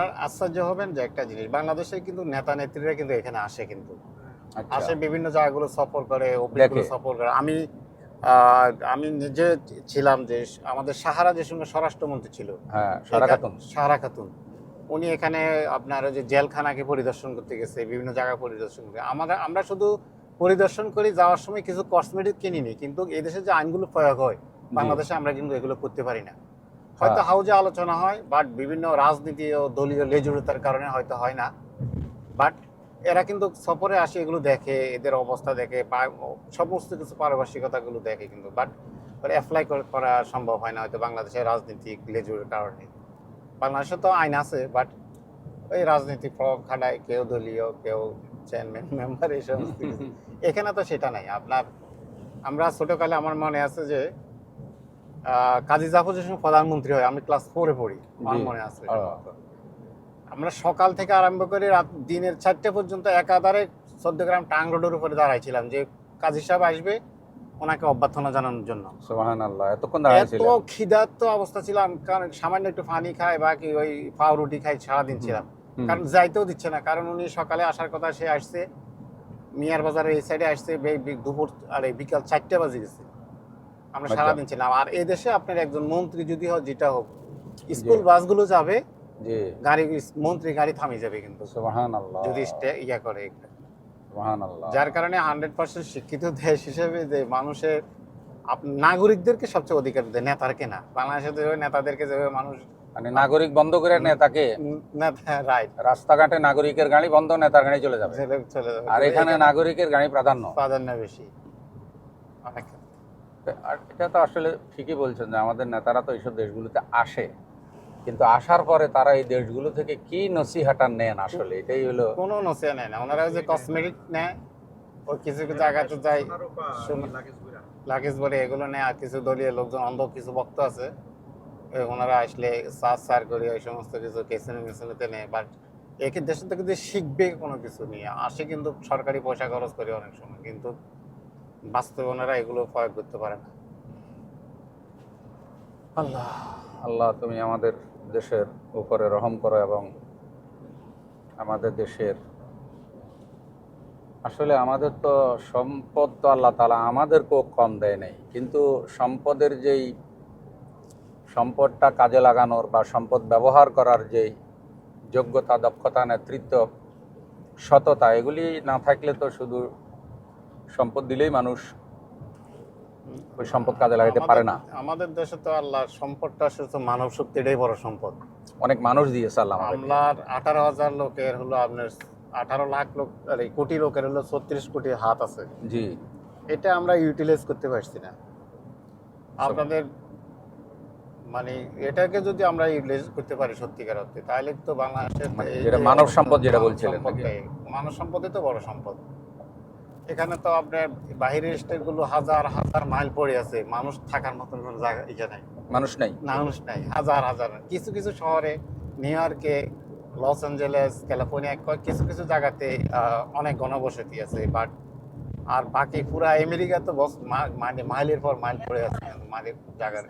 আর আশ্চর্য হবেন যে একটা জিনিস বাংলাদেশে কিন্তু নেতা নেত্রীরা কিন্তু এখানে আসে কিন্তু। আচ্ছা। আসে বিভিন্ন জায়গাগুলো সফর করে অফিসগুলো সফর করে। আমি আমি নিজে ছিলাম যে আমাদের সাহারা যে সঙ্গে স্বরাষ্ট্রমন্ত্রী ছিল হ্যাঁ সাহারা খাতুন। উনি এখানে আপনার ওই যে জেলখানাকে পরিদর্শন করতে গেছে বিভিন্ন জায়গা পরিদর্শন করে। আমরা আমরা শুধু পরিদর্শন করি যাওয়ার সময় কিছু কসমেটিক কিনিনি কিন্তু এই দেশে যে আইনগুলো প্রয়োগ হয় বাংলাদেশে আমরা কিন্তু এগুলো করতে পারি না। হয়তো হ্যাঁ। হাউজে আলোচনা হয় বাট বিভিন্ন রাজনীতি ও দলীয় লেজুরতার কারণে হয়তো হয় না। বাট এরা কিন্তু সফরে আসে এগুলো দেখে এদের অবস্থা দেখে সমস্ত কিছু পারিপার্শ্বিকতাগুলো দেখে কিন্তু। বাট অ্যাপ্লাই করা সম্ভব হয় না হয়তো বাংলাদেশের রাজনীতিক লেজুরের কারণে। বাংলাদেশে তো আইন আছে বাট ওই রাজনীতিক প্রভাব খাটায় কেউ দলীয় কেউ চেয়ারম্যান মেম্বার এই সমস্ত এখানে তো সেটা নাই। আপনার আমরা ছোটকালে আমার মনে আছে যে কাজী জাফর যে সময় প্রধানমন্ত্রী হয় আমি ক্লাস ফোরে পড়ি আমার মনে আছে আমরা সকাল থেকে আরম্ভ করে রাত দিনের চারটে পর্যন্ত একাধারে চোদ্দ গ্রাম টাং রোডের উপরে দাঁড়াইছিলাম যে কাজী সাহেব আসবে ওনাকে অভ্যর্থনা জানানোর জন্য। এতক্ষণ এত খিদার্ত অবস্থা ছিলাম কারণ সামান্য একটু পানি খাই বা কি ওই পাও রুটি খাই সারাদিন ছিলাম। কারণ যাইতেও দিচ্ছে না কারণ উনি সকালে আসার কথা সে আসছে মিয়ার বাজারের এই সাইডে আসছে দুপুর আর বিকাল চারটে বাজে গেছে। আমরা। সারাদিন ছিলাম। আর এই দেশে আপনার একজন মন্ত্রী যদি হয় যেটা হোক স্কুল বাসগুলো যাবে গাড়ি মন্ত্রী গাড়ি থামে যাবে কিন্তু। যদি ইয়া করে। যার কারণে হান্ড্রেড পার্সেন্ট শিক্ষিত দেশ হিসেবে যে মানুষের নাগরিকদেরকে সবচেয়ে অধিকার দেয় নেতারকে না। বাংলাদেশে যেভাবে নেতাদেরকে যেভাবে মানুষ মানে নাগরিক বন্ধ করে নেতাকে? নেতা রাইট রাস্তাঘাটে নাগরিকের গাড়ি বন্ধ নেতার গাড়ি চলে যাবে। চলে যাবে। আর এখানে নাগরিকের গাড়ি প্রাধান্য। প্রাধান্য বেশি। অনেক। আর এটা তো আসলে ঠিকই বলছেন যে আমাদের নেতারা তো এইসব দেশগুলোতে আসে। কিন্তু আসার পরে তারা এই দেশগুলো থেকে কি নসিহাটা নেন আসলে? এটাই হলো কোনো নসিয়া নেয় না। ওনারা যে কসমেটিক নেয়, ওই কিছু কিছু জায়গাতে যায় লাগেজ বলে এগুলো নেয়, আর কিছু দলীয় লোকজন, অন্ধ কিছু ভক্ত আছে ওনারা আসলে সার সার করে ওই সমস্ত কিছু কেসিনে মেসিনেতে নেয়। বাট একে দেশের থেকে যে শিখবে কোনো কিছু নিয়ে, আসে কিন্তু সরকারি পয়সা খরচ করে অনেক সময়। কিন্তু বাস্তবে ওনারা এগুলো প্রয়োগ করতে পারে না। আল্লাহ আল্লাহ তুমি আমাদের দেশের উপরে রহম করো এবং আমাদের দেশের আসলে আমাদের তো সম্পদ তো আল্লাহ তালা আমাদেরকেও কম দেয় নাই, কিন্তু সম্পদের যেই সম্পদটা কাজে লাগানোর বা সম্পদ ব্যবহার করার যেই যোগ্যতা, দক্ষতা, নেতৃত্ব, সততা, এগুলি না থাকলে তো শুধু সম্পদ দিলেই মানুষ ওই সম্পদ কাজে লাগাতে পারে না। আমাদের- দেশে তো আল্লাহ সম্পদটা শুধু মানব শক্তিটাই বড় সম্পদ। অনেক মানুষ দিয়েছে আল্লাহ। আমলার আঠারো হাজার লোকের হলো আপনার আঠারো লাখ লোক আরে কোটি লোকের হলো ছত্রিশ কোটি হাত আছে। জি। এটা আমরা ইউটিলাইজ করতে পারছি না। আপনাদের মানে এটাকে যদি আমরা ইউটিলাইজ করতে পারি সত্যিকার অর্থে তাহলে তো বাংলাদেশের মানে মানব সম্পদ যেটা বলছিলেন মানব সম্পদই তো বড় সম্পদ। এখানে তো আপনার বাহিরের স্টেটগুলো হাজার হাজার মাইল পড়ে আছে। মানুষ থাকার মতন কোনো জায়গা এখানে নাই। মানুষ নাই? মানুষ নাই হাজার হাজার। কিছু কিছু শহরে নিউ ইয়র্কে লস অ্যাঞ্জেলেস ক্যালিফোর্নিয়া কিছু কিছু জায়গাতে অনেক ঘনবসতি আছে বাট আর বাকি পুরা আমেরিকা তো মানে মাইলের পর মাইল পড়ে আছে মাইলের জায়গার।